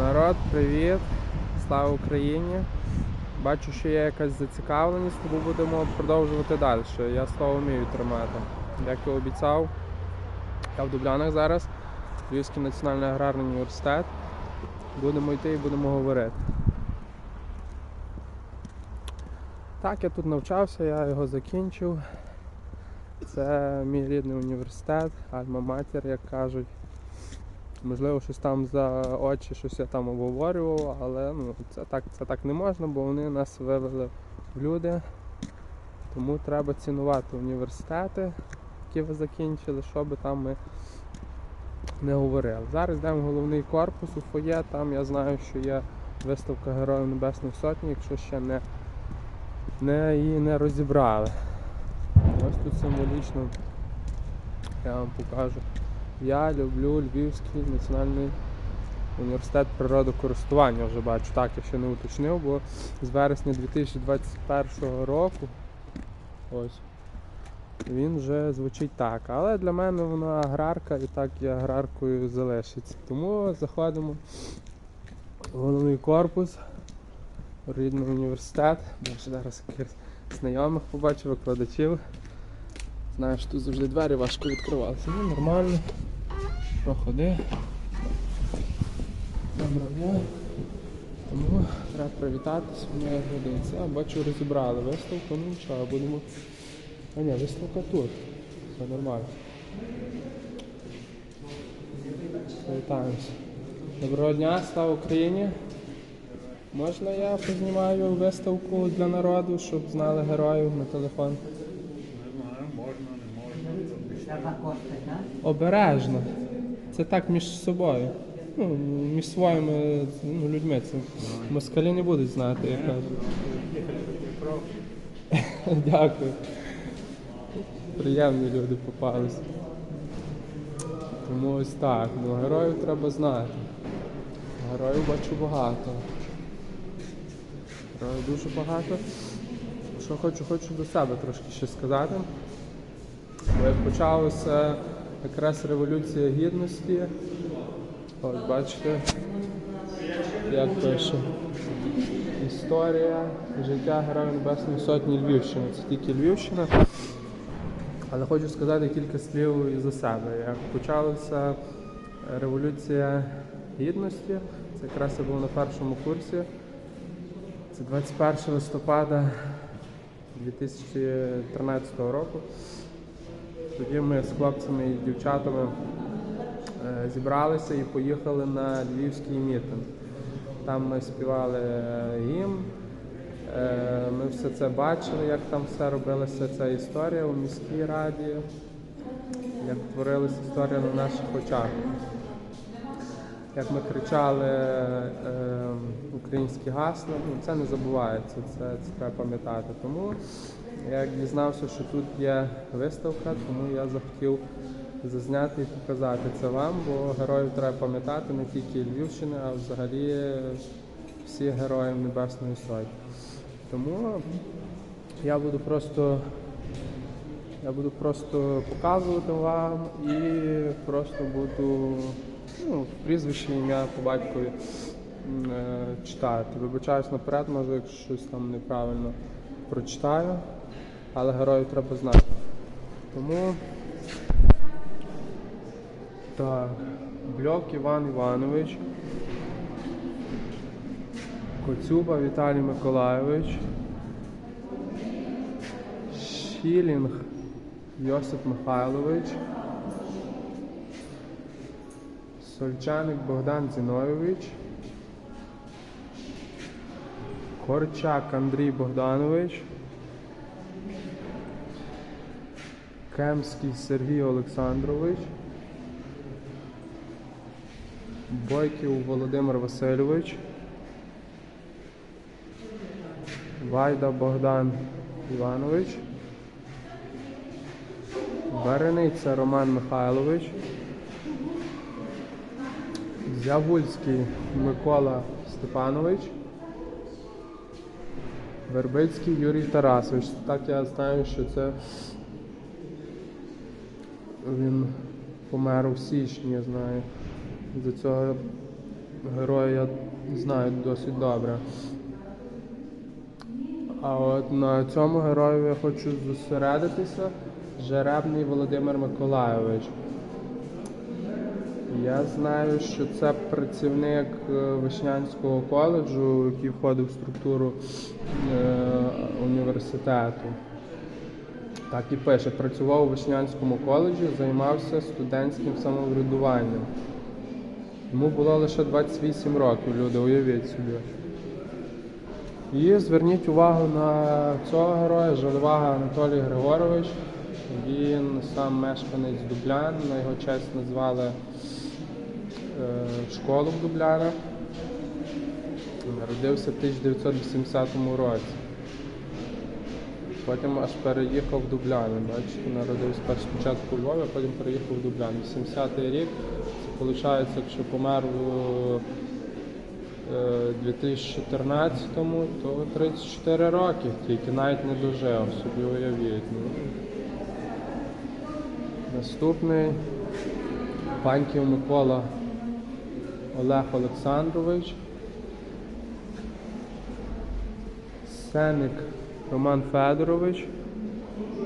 Народ, привіт! Слава Україні! Бачу, що є якась зацікавленість, тому будемо продовжувати далі. Я слово вмію тримати. Як і обіцяв, я в Дублянах зараз, Львівський національний аграрний університет. Будемо йти і будемо говорити. Так, я тут навчався, я його закінчив. Це мій рідний університет, Альма-Матір, як кажуть. Можливо, щось там за очі, щось я там обговорював, але ну, це, так, це так не можна, бо вони нас вивели в люди. Тому треба цінувати університети, які ви закінчили, що би там ми не говорили. Зараз йдемо в головний корпус у фоє, там я знаю, що є виставка Героїв Небесної Сотні, якщо ще не, не її не розібрали. Ось тут символічно я вам покажу. Я люблю Львівський національний університет природокористування. Вже бачу, так я ще не уточнив, бо з вересня 2021 року ось він вже звучить так. Але для мене вона аграрка і так і аграркою залишиться. Тому заходимо в головний корпус, рідний університет. Бо зараз знайомих побачив, викладачів. Знаєш, тут завжди двері важко відкривалися. Ну, нормально. Проходи. Доброго дня. Тому треба привітатись, мені як годиться. Бачу, розібрали виставку, ну нічого, будемо. А ні, виставка тут. Все нормально. Привітаємося. Доброго дня, слава Україні. Можна я познімаю виставку для народу, щоб знали героїв на телефон? Треба кошти, так? Обережно. Це так між собою. Ну, між своїми ну, людьми. Це москалі не будуть знати, як кажуть. Дякую. Приємні люди попались. Тому ось так. Ну, героїв треба знати. Героїв бачу багато. Героїв дуже багато. Що хочу, хочу до себе трошки ще сказати. Бо як почалася якраз революція гідності, от бачите, як пише історія життя Героїв Небесної Сотні Львівщини. Це тільки Львівщина. Але хочу сказати кілька слів і за себе. Як почалася революція гідності, це якраз я був на першому курсі. Це 21 листопада 2013 року. Тоді ми з хлопцями і дівчатами е, зібралися і поїхали на львівський мітинг. Там ми співали е, гімн, е, ми все це бачили, як там все робилася ця історія у міській раді, як творилася історія на наших очах. Як ми кричали е, українські гасла, ну це не забувається, це, це треба пам'ятати. Тому я дізнався, що тут є виставка, тому я захотів зазняти і показати це вам, бо героїв треба пам'ятати не тільки Львівщини, а взагалі всіх героїв Небесної Сотні. Тому я буду просто я буду просто показувати вам і просто буду ну, прізвище, ім'я по батькові е, читати. Вибачаюсь наперед, може, якщо щось там неправильно прочитаю, але героїв треба знати. Тому так, Бльок Іван Іванович, Коцюба Віталій Миколайович, Шілінг Йосип Михайлович, Сольчаник Богдан Зіновійович, Корчак Андрій Богданович, Кемський Сергій Олександрович, Бойків Володимир Васильович, Вайда Богдан Іванович, Варениця Роман Михайлович, Зявульський Микола Степанович, Вербицький Юрій Тарасович. Так я знаю, що це він помер у січні, я знаю. До цього героя я знаю досить добре. А от на цьому герою я хочу зосередитися. Жеребний Володимир Миколайович. Я знаю, що це працівник е, Вишнянського коледжу, який входив в структуру е, університету. Так і пише, працював у Вишнянському коледжі, займався студентським самоврядуванням. Йому було лише 28 років, люди, уявіть собі. І зверніть увагу на цього героя, Жалевага Анатолій Григорович. Він сам мешканець Дублян, на його честь назвали е, школу в Дублянах. Народився в 1980 році. Потім аж переїхав в Дубляни. Бачите, народився перш спочатку Львові, а потім переїхав в Дубляни. 80-й рік, це виходить, якщо помер е, 2014-му, то 34 роки, тільки навіть не дожив, собі уявіть. Ну. Наступний Паньків Микола Олег Олександрович. Сеник Роман Федорович.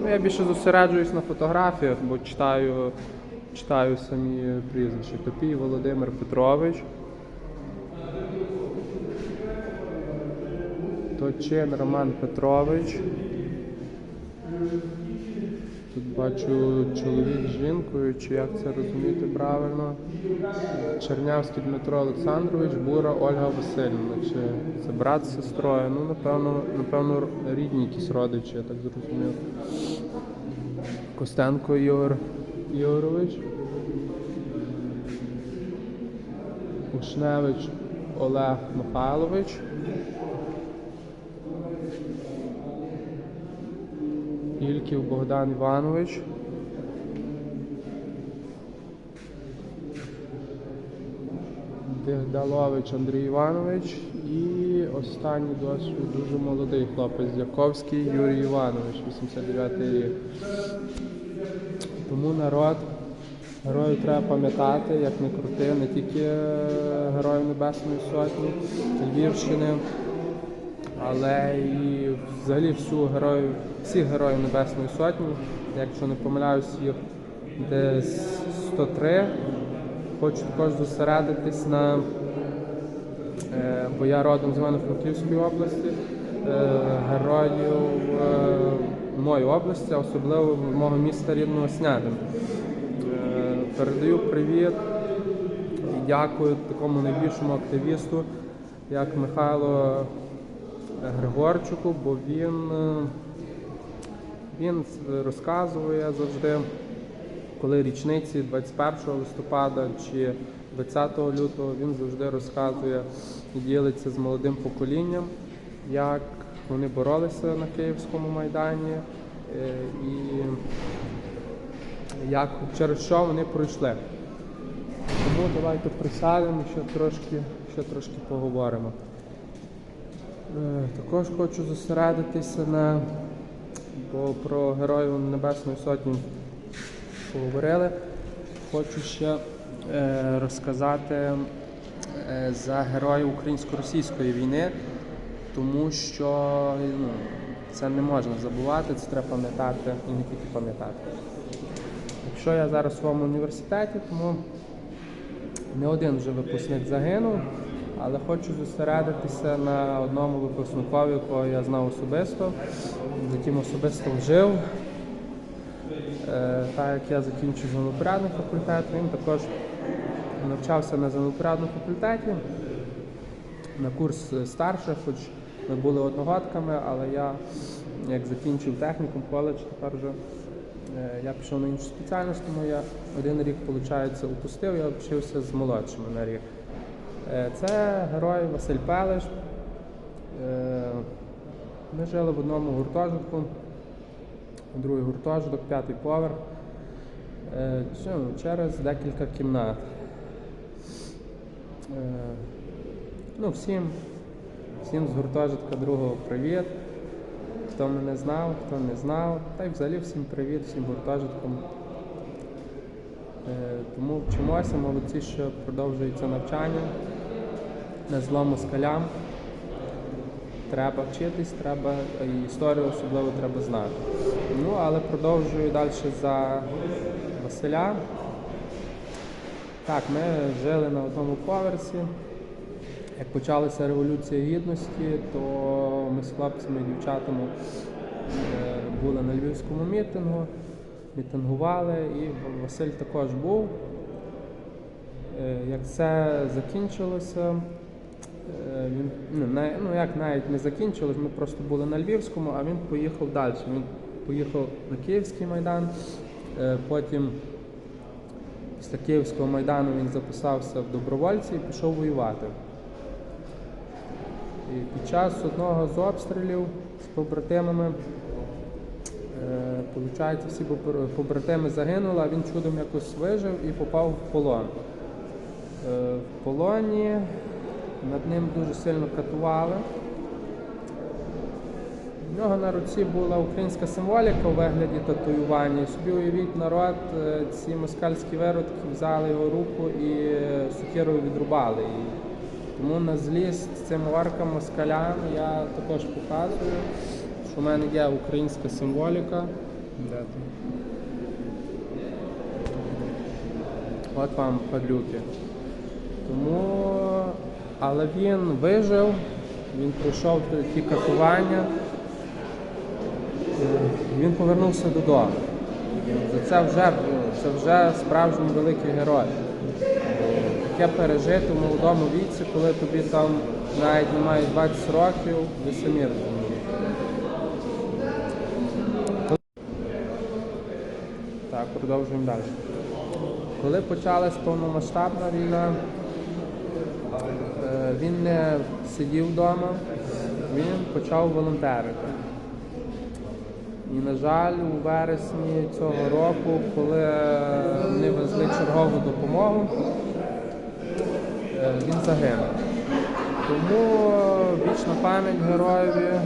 Ну, я більше зосереджуюсь на фотографіях, бо читаю, читаю самі прізвища. Топій Володимир Петрович. Точин Роман Петрович. Бачу чоловік з жінкою, чи як це розуміти правильно. Чернявський Дмитро Олександрович, Бура Ольга Васильівна. Чи це брат з сестрою? Ну, напевно, напевно, рідні якісь родичі, я так зрозумів. Костенко Ігор Ігорович. Ушневич Олег Михайлович. Ільків Богдан Іванович. Дегдалович Андрій Іванович і останній досвід дуже молодий хлопець Яковський Юрій Іванович, 89-й рік. Тому народ, героїв треба пам'ятати, як не крути, не тільки е, героїв Небесної Сотні, Львівщини, але і взагалі всю героїв, всіх героїв Небесної Сотні. Якщо не помиляюсь, їх десь 103. Хочу також зосередитись на, е, бо я родом з Івано-Франківської області, е, героїв е, моєї області, особливо мого міста рідного Снятин. Е, Передаю привіт і дякую такому найбільшому активісту, як Михайло Григорчуку, бо він, він розказує завжди коли річниці 21 листопада чи 20 лютого він завжди розказує і ділиться з молодим поколінням, як вони боролися на Київському майдані е, і як через що вони пройшли. Тому давайте присядемо, ще трошки, ще трошки поговоримо. Е, Також хочу зосередитися на бо про героїв Небесної Сотні поговорили. Хочу ще е, розказати е, за героїв українсько-російської війни, тому що ну, це не можна забувати, це треба пам'ятати і не тільки пам'ятати. Якщо я зараз в своєму університеті, тому не один вже випускник загинув, але хочу зосередитися на одному випускникові, якого я знав особисто, з яким особисто жив. Е, Так як я закінчив землепорядний факультет, він також навчався на землепорядному факультеті на курс старших, хоч ми були одногодками, але я як закінчив технікум, коледж, тепер вже е, я пішов на іншу спеціальність, тому я один рік, виходить, упустив, я вчився з молодшими на рік. Е, Це герой Василь Пелеш. Ми жили в одному гуртожитку другий гуртожиток, п'ятий поверх. Е, через декілька кімнат. Е, ну, всім, всім з гуртожитка другого привіт. Хто мене знав, хто не знав. Та й взагалі всім привіт, всім гуртожиткам. Е, тому вчимося, молодці, що продовжується навчання. На зло москалям. Треба вчитись, треба і історію особливо треба знати. Ну, але продовжую далі за Василя. Так, ми жили на одному поверсі. Як почалася Революція Гідності, то ми з хлопцями і дівчатами е, були на львівському мітингу, мітингували, і Василь також був. Е, Як це закінчилося, е, він ну, ну як навіть не закінчилось, ми просто були на Львівському, а він поїхав далі. Він поїхав на Київський майдан, е, потім після Київського майдану він записався в добровольці і пішов воювати. І під час одного з обстрілів з побратимами, е, получається, всі побратими загинули, а він чудом якось вижив і попав в полон. Е, В полоні над ним дуже сильно катували. В нього на руці була українська символіка у вигляді татуювання. І собі уявіть народ, е, ці москальські виродки взяли його руку і е, сокирою відрубали її. Тому на злість цим оркам москалям я також показую, що в мене є українська символіка. От вам падлюки. Тому, але він вижив, він пройшов ті катування, Е, він повернувся додому. Це вже, це вже справжній великий герой. Таке пережити в молодому віці, коли тобі там навіть немає 20 років, ви самі розумієте. Так, продовжуємо далі. Коли почалась повномасштабна війна, не сидів вдома, він почав волонтерити. І, на жаль, у вересні цього року, коли вони везли чергову допомогу, е, він загинув. Тому вічна пам'ять героєві.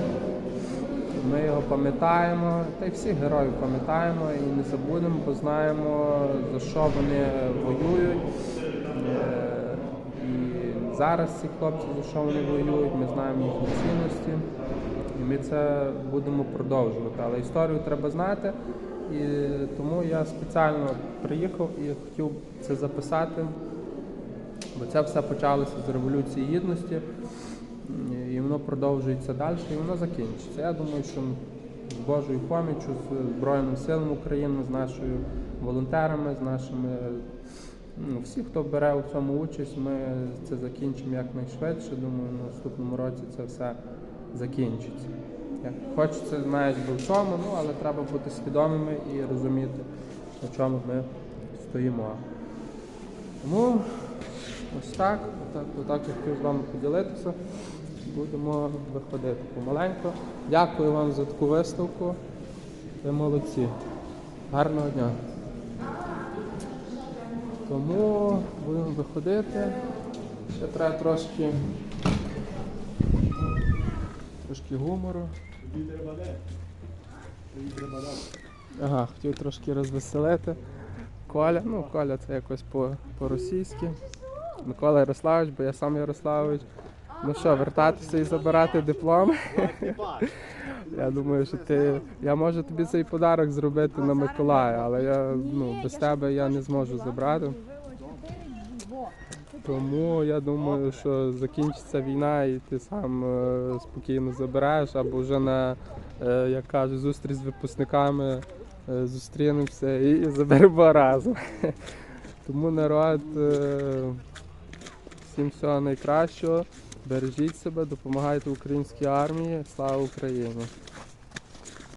Ми його пам'ятаємо, та й всіх героїв пам'ятаємо і не забудемо, бо знаємо, за що вони воюють. Зараз ці хлопці, за що вони воюють, ми знаємо їхні цінності. І ми це будемо продовжувати. Але історію треба знати. І тому я спеціально приїхав і хотів це записати, бо це все почалося з Революції Гідності. І воно продовжується далі, і воно закінчиться. Я думаю, що з Божою поміччю, з Збройним силами України, з нашими волонтерами, з нашими ну, всі, хто бере у цьому участь, ми це закінчимо якнайшвидше. Думаю, на наступному році це все закінчиться. Як Хочеться навіть би в чому, ну але треба бути свідомими і розуміти, на чому ми стоїмо. Тому ось так, отак, отак я хотів з вами поділитися. Будемо виходити помаленьку. Дякую вам за таку виставку. Ви молодці. Гарного дня. Тому будемо виходити. Ще треба трошки, трошки гумору. Ага, хотів трошки розвеселити. Коля, ну Коля це якось по- по-російськи. Микола Ярославович, бо я сам Ярославович. Ну що, вертатися і забирати диплом? Я думаю, що ти. Я можу тобі цей подарок зробити на Миколая, але я ну, без тебе я не зможу забрати. Тому я думаю, що закінчиться війна і ти сам е, спокійно забираєш, або вже на, е, як кажуть, зустріч з випускниками е, зустрінемося і, і заберемо разом. Тому народ, е, всім всього найкращого. Бережіть себе, допомагайте українській армії. Слава Україні!